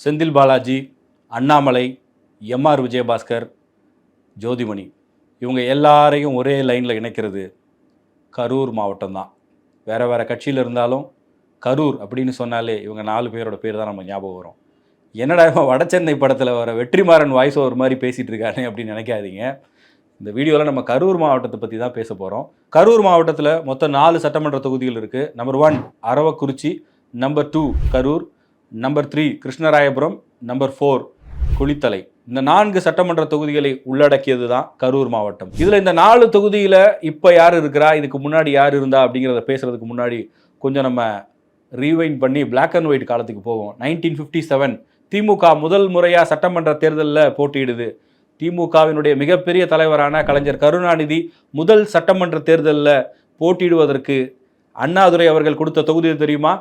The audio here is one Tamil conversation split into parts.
Senthil Balaji Annamalai M R Vijayabaskar Jothimani. இவங்க எல்லாரையும் ஒரே லைனில் இணைக்கிறது கரூர் மாவட்டம் தான். வேறு வேறு கட்சியில் இருந்தாலும் கரூர் அப்படின்னு சொன்னாலே இவங்க நாலு பேரோட பேர் தான் நம்ம ஞாபகம் வரும். என்னடா இவன் வடசென்னை படத்தில் வர வெற்றிமாறன் வாய்ஸ் ஒரு மாதிரி பேசிகிட்டு இருக்காரு அப்படின்னு நினைக்காதீங்க. இந்த வீடியோவில் நம்ம கரூர் மாவட்டத்தை பற்றி தான் பேச போகிறோம் கரூர் மாவட்டத்தில் மொத்தம் நாலு சட்டமன்ற தொகுதிகள் இருக்குது number one Aravakurichi. Number two Karur. Number three Krishnarayapuram. Number four Kulithalai. இந்த நான்கு சட்டமன்ற தொகுதிகளை உள்ளடக்கியது தான் கரூர் மாவட்டம். இதில் இந்த நாலு தொகுதியில் இப்போ யார் இருக்கிறா இதுக்கு முன்னாடி யார் இருந்தா அப்படிங்கிறத பேசுறதுக்கு முன்னாடி கொஞ்சம் நம்ம ரீவைண்ட் பண்ணி பிளாக் அண்ட் ஒயிட் காலத்துக்கு போவோம். நைன்டீன் ஃபிஃப்டி செவன் திமுக முதல் முறையாக சட்டமன்ற தேர்தலில் போட்டியிடுது. திமுகவினுடைய மிகப்பெரிய தலைவரான கலைஞர் கருணாநிதி முதல் சட்டமன்ற தேர்தலில் போட்டியிடுவதற்கு அண்ணாதுரை அவர்கள் கொடுத்த தொகுதி தெரியுமா?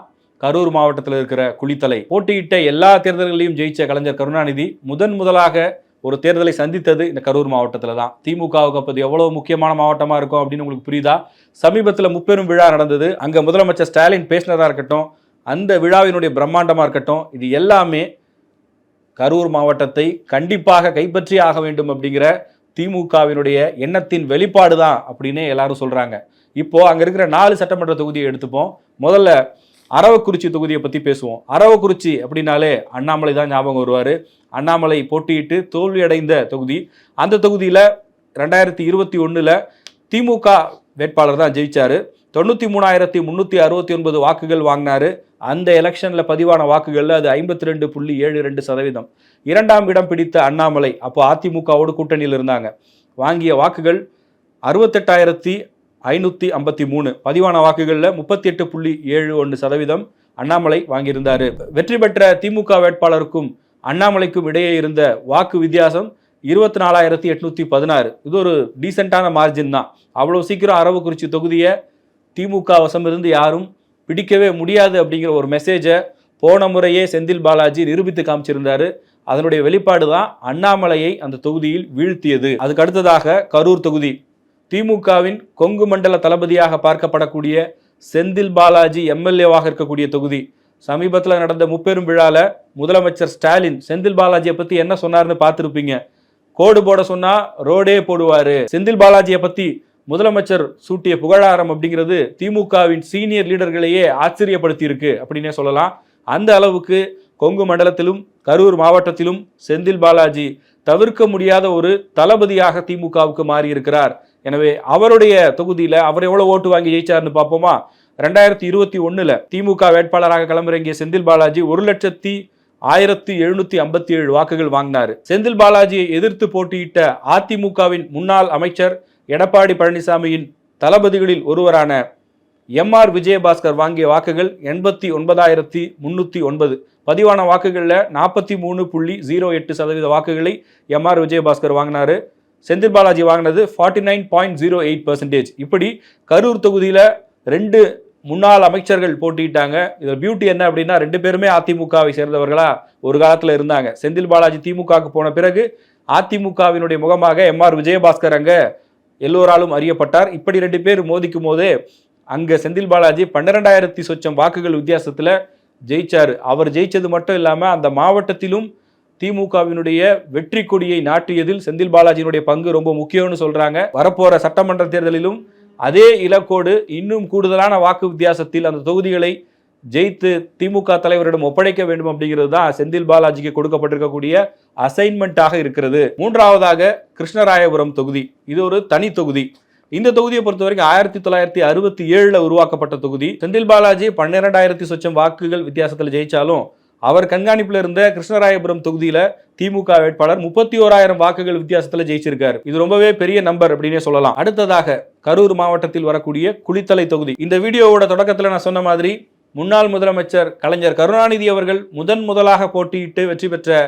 கரூர் மாவட்டத்தில் இருக்கிற குளித்தலை. போட்டியிட்ட எல்லா தேர்தல்களையும் ஜெயிச்ச கலைஞர் கருணாநிதி முதன் முதலாக ஒரு தேர்தலை சந்தித்தது இந்த கரூர் மாவட்டத்தில் தான். திமுகவுக்கு அப்போது எவ்வளவு முக்கியமான மாவட்டமாக இருக்கும் அப்படின்னு உங்களுக்கு புரியுதா? சமீபத்தில் முப்பெரும் விழா நடந்தது. அங்கே முதலமைச்சர் ஸ்டாலின் பேசினதாக இருக்கட்டும் அந்த விழாவினுடைய பிரம்மாண்டமாக இருக்கட்டும் இது எல்லாமே கரூர் மாவட்டத்தை கண்டிப்பாக கைப்பற்றி ஆக வேண்டும் அப்படிங்கிற திமுகவினுடைய எண்ணத்தின் வெளிப்பாடு தான் அப்படின்னே எல்லாரும் சொல்கிறாங்க இப்போது அங்கே இருக்கிற நாலு சட்டமன்ற தொகுதியை எடுத்துப்போம். முதல்ல அரவக்குறிச்சி தொகுதியை பற்றி பேசுவோம். அரவக்குறிச்சி அப்படின்னாலே அண்ணாமலை தான் ஞாபகம் வருவார். அண்ணாமலை போட்டியிட்டு தோல்வியடைந்த தொகுதி. அந்த தொகுதியில் ரெண்டாயிரத்தி இருபத்தி ஒன்றில் திமுக வேட்பாளர் தான் ஜெயித்தார் தொண்ணூற்றி மூணாயிரத்தி முந்நூற்றி அறுபத்தி ஒன்பது வாக்குகள் வாங்கினாரு. அந்த எலெக்ஷனில் பதிவான வாக்குகளில் அது ஐம்பத்தி ரெண்டு புள்ளி ஏழு ரெண்டு சதவீதம். இரண்டாம் இடம் பிடித்த அண்ணாமலை அப்போ அதிமுகவோடு கூட்டணியில் இருந்தாங்க. வாங்கிய வாக்குகள் அறுபத்தெட்டாயிரத்தி ஐநூற்றி ஐம்பத்தி மூணு பதிவான வாக்குகளில் முப்பத்தி எட்டு புள்ளி ஏழு ஒன்று சதவீதம் அண்ணாமலை வாங்கியிருந்தார். வெற்றி பெற்ற திமுக வேட்பாளருக்கும் அண்ணாமலைக்கும் இடையே இருந்த வாக்கு வித்தியாசம் இருபத்தி நாலாயிரத்தி எட்நூத்தி பதினாறு. இது ஒரு டீசெண்டான மார்ஜின் தான். அவ்வளோ சீக்கிரம் அரவக்குறிச்சி தொகுதியை திமுக வசம் இருந்து யாரும் பிடிக்கவே முடியாது அப்படிங்கிற ஒரு மெசேஜை போன முறையே செந்தில் பாலாஜி நிரூபித்து காமிச்சிருந்தாரு. அதனுடைய வெளிப்பாடு தான் அண்ணாமலையை அந்த தொகுதியில் வீழ்த்தியது. அதுக்கு அடுத்ததாக கரூர் தொகுதி. திமுகவின் கொங்கு மண்டல தளபதியாக பார்க்கப்படக்கூடிய செந்தில் பாலாஜி எம்எல்ஏவாக இருக்கக்கூடிய தொகுதி. சமீபத்தில் நடந்த முப்பெரும் விழால முதலமைச்சர் ஸ்டாலின் செந்தில் பாலாஜியை பத்தி என்ன சொன்னார்னு பார்த்துருப்பீங்க. கோடு போட சொன்னா ரோடே போடுவாரு. செந்தில் பாலாஜியை பத்தி முதலமைச்சர் சூட்டிய புகழாரம் அப்படிங்கிறது திமுகவின் சீனியர் லீடர்களையே ஆச்சரியப்படுத்தி இருக்கு அப்படின்னே சொல்லலாம். அந்த அளவுக்கு கொங்கு மண்டலத்திலும் கரூர் மாவட்டத்திலும் செந்தில் பாலாஜி தவிர்க்க முடியாத ஒரு தளபதியாக திமுகவுக்கு மாறியிருக்கிறார். எனவே அவருடைய தொகுதியில் அவர் எவ்வளோ ஓட்டு வாங்கி ஜெயிச்சார்னு பார்ப்போமா? ரெண்டாயிரத்தி இருபத்தி ஒன்றில் திமுக வேட்பாளராக களமிறங்கிய செந்தில் பாலாஜி ஒரு லட்சத்தி ஆயிரத்தி எழுநூத்தி ஐம்பத்தி ஏழு வாக்குகள் வாங்கினார். செந்தில் பாலாஜியை எதிர்த்து போட்டியிட்ட அதிமுகவின் முன்னாள் அமைச்சர் எடப்பாடி பழனிசாமியின் தளபதிகளில் ஒருவரான எம்ஆர் விஜயபாஸ்கர் வாங்கிய வாக்குகள் எண்பத்தி ஒன்பதாயிரத்தி முன்னூற்றி ஒன்பது. பதிவான வாக்குகளில் நாற்பத்தி மூணு புள்ளி ஜீரோ எட்டு சதவீத வாக்குகளை எம்ஆர் விஜயபாஸ்கர் வாங்கினார். செந்தில் பாலாஜி வாங்கினது forty nine point zero eight percentage இப்படி கரூர் தொகுதியில் ரெண்டு முன்னாள் அமைச்சர்கள் போட்டிக்கிட்டாங்க இதில் பியூட்டி என்ன அப்படின்னா ரெண்டு பேருமே அதிமுகவை சேர்ந்தவர்களா ஒரு காலத்தில் இருந்தாங்க. செந்தில் பாலாஜி திமுகவுக்கு போன பிறகு அதிமுகவினுடைய முகமாக எம்ஆர் விஜயபாஸ்கர் அங்கே எல்லோராலும் அறியப்பட்டார். இப்படி ரெண்டு பேர் மோதிக்கும் போதே அங்கே செந்தில் பாலாஜி பன்னிரெண்டாயிரத்தி சொச்சம் வாக்குகள் வித்தியாசத்தில் ஜெயிச்சார். அவர் ஜெயிச்சது மட்டும் இல்லாமல் அந்த மாவட்டத்திலும் திமுகவினுடைய வெற்றி கொடியை நாட்டியதில் செந்தில் பாலாஜியினுடைய பங்கு ரொம்ப முக்கியம்னு சொல்றாங்க. வரப்போற சட்டமன்ற தேர்தலிலும் அதே இலக்கோடு இன்னும் கூடுதலான வாக்கு வித்தியாசத்தில் அந்த தொகுதிகளை ஜெயித்து திமுக தலைவரிடம் ஒப்படைக்க வேண்டும் அப்படிங்கிறது தான் செந்தில் பாலாஜிக்கு கொடுக்கப்பட்டிருக்கக்கூடிய அசைன்மெண்ட்டாக இருக்கிறது. மூன்றாவதாக கிருஷ்ணராயபுரம் தொகுதி. இது ஒரு தனி தொகுதி. இந்த தொகுதியை பொறுத்த வரைக்கும் ஆயிரத்தி தொள்ளாயிரத்தி அறுபத்தி ஏழுல உருவாக்கப்பட்ட தொகுதி. செந்தில் பாலாஜி பன்னிரெண்டாயிரத்தி சொச்சம் வாக்குகள் வித்தியாசத்தில் ஜெயிச்சாலும் அவர் கண்காணிப்பில் இருந்த கிருஷ்ணராயபுரம் தொகுதியில் திமுக வேட்பாளர் முப்பத்தி ஓராயிரம் வாக்குகள் வித்தியாசத்தில் ஜெயிச்சிருக்காரு. இது ரொம்பவே பெரிய நம்பர் அப்படின்னே சொல்லலாம். அடுத்ததாக கரூர் மாவட்டத்தில் வரக்கூடிய குளித்தலை தொகுதி. இந்த வீடியோவோட தொடக்கத்தில் நான் சொன்ன மாதிரி முன்னாள் முதலமைச்சர் கலைஞர் கருணாநிதி அவர்கள் முதன் முதலாக போட்டியிட்டு வெற்றி பெற்ற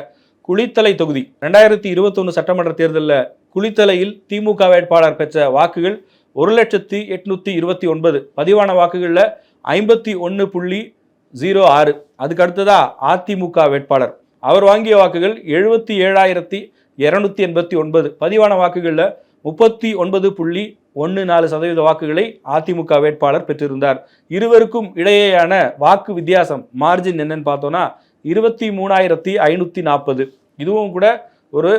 குளித்தலை தொகுதி. ரெண்டாயிரத்தி இருபத்தொன்னு சட்டமன்ற தேர்தலில் குளித்தலையில் திமுக வேட்பாளர் பெற்ற வாக்குகள் ஒரு லட்சத்தி எட்நூத்தி இருபத்தி ஒன்பது. பதிவான வாக்குகளில் ஐம்பத்தி ஒன்று புள்ளி ஜீரோ ஆறு. அதுக்கு அடுத்ததா அதிமுக வேட்பாளர். அவர் வாங்கிய வாக்குகள் எழுபத்தி ஏழாயிரத்தி இரநூத்தி எண்பத்தி ஒன்பது. பதிவான வாக்குகளில் முப்பத்தி ஒன்பது புள்ளி ஒன்று நாலு சதவீத வாக்குகளை அதிமுக வேட்பாளர் பெற்றிருந்தார். இருவருக்கும் இடையேயான வாக்கு வித்தியாசம் மார்ஜின் என்னன்னு பார்த்தோன்னா இருபத்தி மூணாயிரத்தி ஐநூற்றி நாற்பது. இதுவும் கூட ஒரு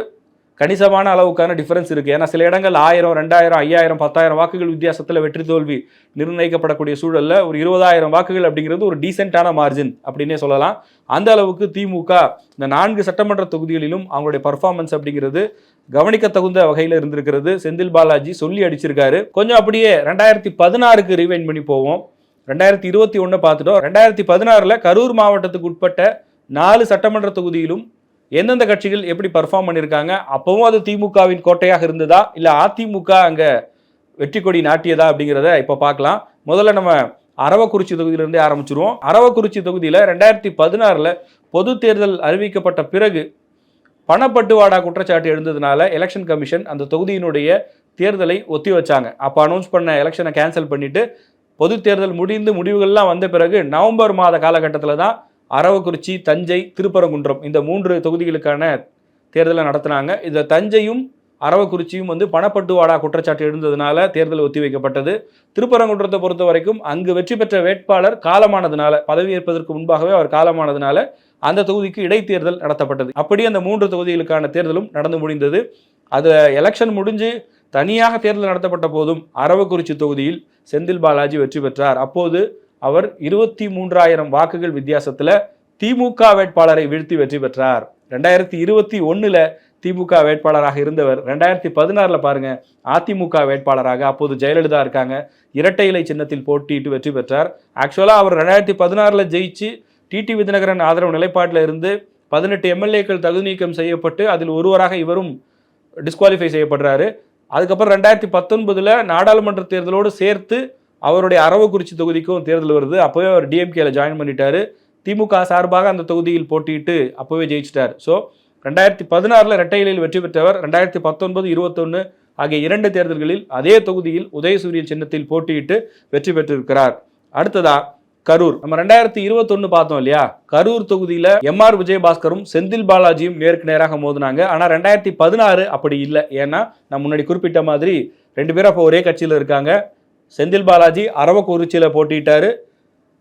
கணிசமான அளவுக்கான டிஃபரன்ஸ் இருக்குது ஏன்னா சில இடங்கள் ஆயிரம் ரெண்டாயிரம் ஐயாயிரம் பத்தாயிரம் வாக்குகள் வித்தியாசத்தில் வெற்றி தோல்வி நிர்ணயிக்கப்படக்கூடிய சூழலில் ஒரு இருபதாயிரம் வாக்குகள் அப்படிங்கிறது ஒரு டீசெண்டான மார்ஜின் அப்படின்னே சொல்லலாம். அந்த அளவுக்கு திமுக இந்த நான்கு சட்டமன்ற தொகுதிகளிலும் அவங்களுடைய பர்ஃபார்மன்ஸ் அப்படிங்கிறது கவனிக்க தகுந்த வகையில் இருந்திருக்கிறது. செந்தில் பாலாஜி சொல்லி அடிச்சிருக்காரு. கொஞ்சம் அப்படியே ரெண்டாயிரத்தி பதினாறுக்கு ரிவைன் பண்ணி போவோம். ரெண்டாயிரத்தி இருபத்தி ஒன்று பார்த்துட்டோம். ரெண்டாயிரத்தி பதினாறில் கரூர் மாவட்டத்துக்கு உட்பட்ட நாலு சட்டமன்ற தொகுதியிலும் எந்தெந்த கட்சிகள் எப்படி பர்ஃபார்ம் பண்ணியிருக்காங்க அப்பவும் அது திமுகவின் கோட்டையாக இருந்ததா இல்லை அதிமுக அங்கே வெற்றி கொடி நாட்டியதா அப்படிங்கிறத இப்போ பார்க்கலாம். முதல்ல நம்ம அரவக்குறிச்சி தொகுதியிலிருந்தே ஆரம்பிச்சிருவோம். அரவக்குறிச்சி தொகுதியில் ரெண்டாயிரத்தி பதினாறில் பொது தேர்தல் அறிவிக்கப்பட்ட பிறகு பணப்பட்டுவாடா குற்றச்சாட்டு எழுந்ததுனால எலெக்ஷன் கமிஷன் அந்த தொகுதியினுடைய தேர்தலை ஒத்தி வச்சாங்க. அப்போ அனௌன்ஸ் பண்ண எலெக்ஷனை கேன்சல் பண்ணிட்டு பொது தேர்தல் முடிந்து முடிவுகள்லாம் வந்த பிறகு நவம்பர் மாத காலகட்டத்தில் தான் அரவக்குறிச்சி தஞ்சை திருப்பரங்குன்றம் இந்த மூன்று தொகுதிகளுக்கான தேர்தலை நடத்தினாங்க. இதில் தஞ்சையும் அரவக்குறிச்சியும் வந்து பணப்பட்டுவாடா குற்றச்சாட்டு எழுந்ததுனால தேர்தல் ஒத்திவைக்கப்பட்டது. திருப்பரங்குன்றத்தை பொறுத்த வரைக்கும் அங்கு வெற்றி பெற்ற வேட்பாளர் காலமானதுனால பதவியேற்பதற்கு முன்பாகவே அவர் காலமானதுனால அந்த தொகுதிக்கு இடைத்தேர்தல் நடத்தப்பட்டது. அப்படி அந்த மூன்று தொகுதிகளுக்கான தேர்தலும் நடந்து முடிந்தது. அது எலெக்ஷன் முடிஞ்சு தனியாக தேர்தல் நடத்தப்பட்ட போதும் அரவக்குறிச்சி தொகுதியில் செந்தில் பாலாஜி வெற்றி பெற்றார். அப்போது அவர் இருபத்தி மூன்றாயிரம் வாக்குகள் வித்தியாசத்தில் திமுக வேட்பாளரை வீழ்த்தி வெற்றி பெற்றார். ரெண்டாயிரத்தி இருபத்தி ஒன்றில் திமுக வேட்பாளராக இருந்தவர். ரெண்டாயிரத்தி பதினாறில் பாருங்க அதிமுக வேட்பாளராக அப்போது ஜெயலலிதா இருக்காங்க. இரட்டை இலை சின்னத்தில் போட்டியிட்டு வெற்றி பெற்றார். ஆக்சுவலாக அவர் ரெண்டாயிரத்தி பதினாறில் ஜெயிச்சு டிடி விதிநகரன் ஆதரவு நிலைப்பாட்டில் இருந்து பதினெட்டு எம்எல்ஏக்கள் தகுதி நீக்கம் செய்யப்பட்டு அதில் ஒருவராக இவரும் டிஸ்குவாலிஃபை செய்யப்படுறாரு. அதுக்கப்புறம் ரெண்டாயிரத்தி பத்தொன்பதில் நாடாளுமன்ற தேர்தலோடு சேர்த்து அவருடைய அரவக்குறிச்சி தொகுதிக்கும் தேர்தல் வருது. அப்போவே அவர் டிஎம்கேல ஜாயின் பண்ணிட்டாரு. திமுக சார்பாக அந்த தொகுதியில் போட்டியிட்டு அப்போவே ஜெயிச்சிட்டார். ஸோ ரெண்டாயிரத்தி பதினாறில் ரெட்டையிலில் வெற்றி பெற்றவர் ரெண்டாயிரத்தி பத்தொன்பது இருபத்தொன்று ஆகிய இரண்டு தேர்தல்களில் அதே தொகுதியில் உதயசூரிய சின்னத்தில் போட்டியிட்டு வெற்றி பெற்றிருக்கிறார். அடுத்ததா கரூர். நம்ம ரெண்டாயிரத்தி இருபத்தொன்னு பார்த்தோம் இல்லையா? கரூர் தொகுதியில் எம் ஆர் விஜயபாஸ்கரும் செந்தில் பாலாஜியும் நேருக்கு நேராக மோதினாங்க. ஆனால் ரெண்டாயிரத்தி பதினாறு அப்படி இல்லை. ஏன்னா நான் முன்னாடி குறிப்பிட்ட மாதிரி ரெண்டு பேரும் அப்போ ஒரே கட்சியில் இருக்காங்க. செந்தில் பாலாஜி அரவக்குறிச்சியில் போட்டிட்டாரு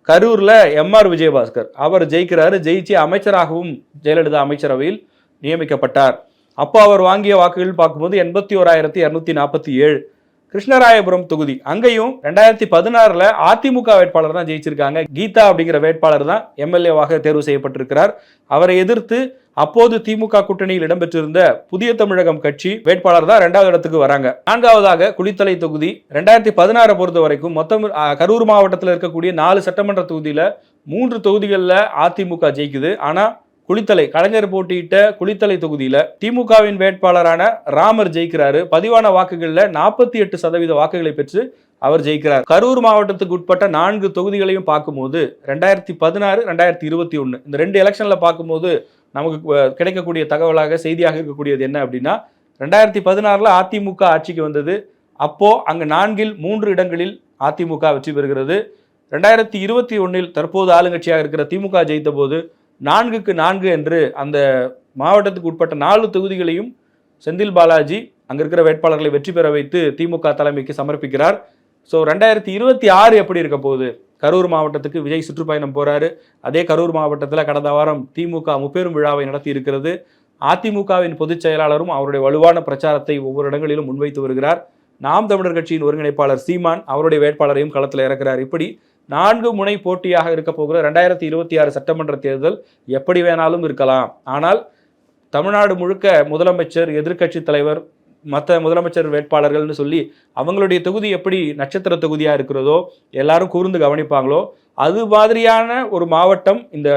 கரூரில் எம்ஆர் விஜயபாஸ்கர். அவர் ஜெயிக்கிறாரு. ஜெயிச்சு அமைச்சராகவும் ஜெயலலிதா அமைச்சரவையில் நியமிக்கப்பட்டார். அப்போ அவர் வாங்கிய வாக்குகள் பார்க்கும்போது எண்பத்தி ஓராயிரத்தி இரநூத்தி நாற்பத்தி ஏழு. கிருஷ்ணராயபுரம் தொகுதி. அங்கேயும் ரெண்டாயிரத்தி பதினாறில் அதிமுக வேட்பாளர் தான் ஜெயிச்சிருக்காங்க. கீதா அப்படிங்கிற வேட்பாளர் தான் எம்எல்ஏவாக தேர்வு செய்யப்பட்டிருக்கிறார். அவரை எதிர்த்து அப்போது திமுக கூட்டணியில் இடம்பெற்றிருந்த புதிய தமிழகம் கட்சி வேட்பாளர் தான் ரெண்டாவது இடத்துக்கு வராங்க. நான்காவதாக குளித்தலை தொகுதி. ரெண்டாயிரத்தி பதினாறை பொறுத்த வரைக்கும் மொத்தம் கரூர் மாவட்டத்தில் இருக்கக்கூடிய நாலு சட்டமன்ற தொகுதியில் மூன்று தொகுதிகளில் அதிமுக ஜெயிக்குது. ஆனால் குளித்தலை கலைஞர் போட்டியிட்ட குளித்தலை தொகுதியில் திமுகவின் வேட்பாளரான ராமர் ஜெயிக்கிறாரு. பதிவான வாக்குகளில் நாற்பத்தி எட்டு சதவீத வாக்குகளை பெற்று அவர் ஜெயிக்கிறார். கரூர் மாவட்டத்துக்கு உட்பட்ட நான்கு தொகுதிகளையும் பார்க்கும்போது ரெண்டாயிரத்தி பதினாறு ரெண்டாயிரத்தி இருபத்தி ஒன்று இந்த ரெண்டு எலெக்ஷனில் பார்க்கும்போது நமக்கு கிடைக்கக்கூடிய தகவலாக செய்தியாக இருக்கக்கூடியது என்ன அப்படின்னா ரெண்டாயிரத்தி பதினாறில் அதிமுக ஆட்சிக்கு வந்தது. அப்போ அங்கு நான்கில் மூன்று இடங்களில் அதிமுக வெற்றி பெறுகிறது. ரெண்டாயிரத்தி இருபத்தி ஒன்றில் தற்போது ஆளுங்கட்சியாக இருக்கிற திமுக ஜெயித்த போது நான்குக்கு நான்கு என்று அந்த மாவட்டத்துக்கு உட்பட்ட நாலு தொகுதிகளையும் செந்தில் பாலாஜி அங்க இருக்கிற வேட்பாளர்களை வெற்றி பெற வைத்து திமுக தலைமைக்கு சமர்ப்பிக்கிறார். ஸோ ரெண்டாயிரத்தி இருபத்தி ஆறு எப்படி இருக்க போகுது? கரூர் மாவட்டத்துக்கு விஜய் சுற்றுப்பயணம் போறாரு. அதே கரூர் மாவட்டத்தில் கடந்த வாரம் திமுக முப்பெரும் விழாவை நடத்தி இருக்கிறது. அதிமுகவின் பொதுச் செயலாளரும் அவருடைய வலுவான பிரச்சாரத்தை ஒவ்வொரு இடங்களிலும் முன்வைத்து வருகிறார். நாம் தமிழர் கட்சியின் ஒருங்கிணைப்பாளர் சீமான் அவருடைய வேட்பாளரையும் களத்தில் இறக்கிறார். இப்படி நான்கு முனை போட்டியாக இருக்க போகிற ரெண்டாயிரத்தி இருபத்தி ஆறு சட்டமன்ற தேர்தல் எப்படி வேணாலும் இருக்கலாம். ஆனால் தமிழ்நாடு முழுக்க முதலமைச்சர் எதிர்க்கட்சி தலைவர் மற்ற முதலமைச்சர் வேட்பாளர்கள்னு சொல்லி அவங்களுடைய தொகுதி எப்படி நட்சத்திர தொகுதியாக இருக்கிறதோ எல்லாரும் கூர்ந்து கவனிப்பாங்களோ அது மாதிரியான ஒரு மாவட்டம் இந்த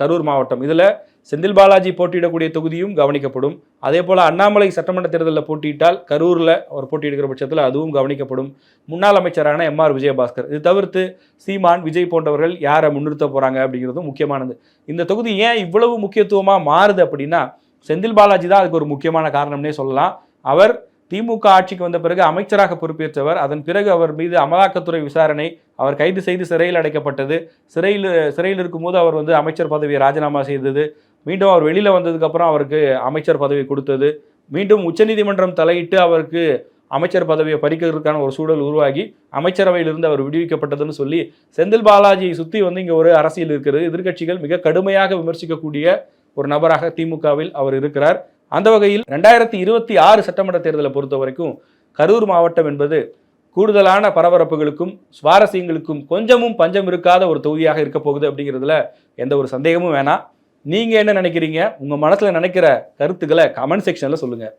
கரூர் மாவட்டம். இதில் செந்தில் பாலாஜி போட்டியிடக்கூடிய தொகுதியும் கவனிக்கப்படும். அதே போல் அண்ணாமலை சட்டமன்ற தேர்தலில் போட்டியிட்டால் கரூரில் அவர் போட்டியிடுகிற பட்சத்தில் அதுவும் கவனிக்கப்படும். முன்னாள் அமைச்சரான எம் ஆர் விஜயபாஸ்கர். இது தவிர்த்து சீமான் விஜய் போன்றவர்கள் யாரை முன்னிறுத்த போகிறாங்க அப்படிங்கிறதும் முக்கியமானது. இந்த தொகுதி ஏன் இவ்வளவு முக்கியத்துவமாக மாறுது அப்படின்னா செந்தில் பாலாஜி தான் அதுக்கு ஒரு முக்கியமான காரணம்னே சொல்லலாம். அவர் திமுக ஆட்சிக்கு வந்த பிறகு அமைச்சராக பொறுப்பேற்றவர். அதன் பிறகு அவர் மீது அமலாக்கத்துறை விசாரணை அவர் கைது செய்து சிறையில் அடைக்கப்பட்டது. சிறையில் சிறையில் இருக்கும்போது அவர் வந்து அமைச்சர் பதவியை ராஜினாமா செய்தது. மீண்டும் அவர் வெளியில் வந்ததுக்கப்புறம் அவருக்கு அமைச்சர் பதவி கொடுத்தது. மீண்டும் உச்சநீதிமன்றம் தலையிட்டு அவருக்கு அமைச்சர் பதவியை பறிக்கிறதுக்கான ஒரு சூழல் உருவாகி அமைச்சரவையிலிருந்து அவர் விடுவிக்கப்பட்டதுன்னு சொல்லி செந்தில் பாலாஜியை சுற்றி வந்து இங்கே ஒரு அரசியல் இருக்கிறது. எதிர்க்கட்சிகள் மிக கடுமையாக விமர்சிக்கக்கூடிய ஒரு நபராக திமுகவில் அவர் இருக்கிறார். அந்த வகையில் ரெண்டாயிரத்தி இருபத்தி ஆறு சட்டமன்ற தேர்தலை பொறுத்த வரைக்கும் கரூர் மாவட்டம் என்பது கூடுதலான பரபரப்புகளுக்கும் சுவாரஸ்யங்களுக்கும் கொஞ்சமும் பஞ்சம் இருக்காத ஒரு தொகுதியாக இருக்க போகுது அப்படிங்கிறதுல எந்த ஒரு சந்தேகமும் வேணாம். நீங்கள் என்ன நினைக்கிறீங்க? உங்கள் மனசில் நினைக்கிற கருத்துக்களை கமெண்ட் செக்ஷனில் சொல்லுங்கள்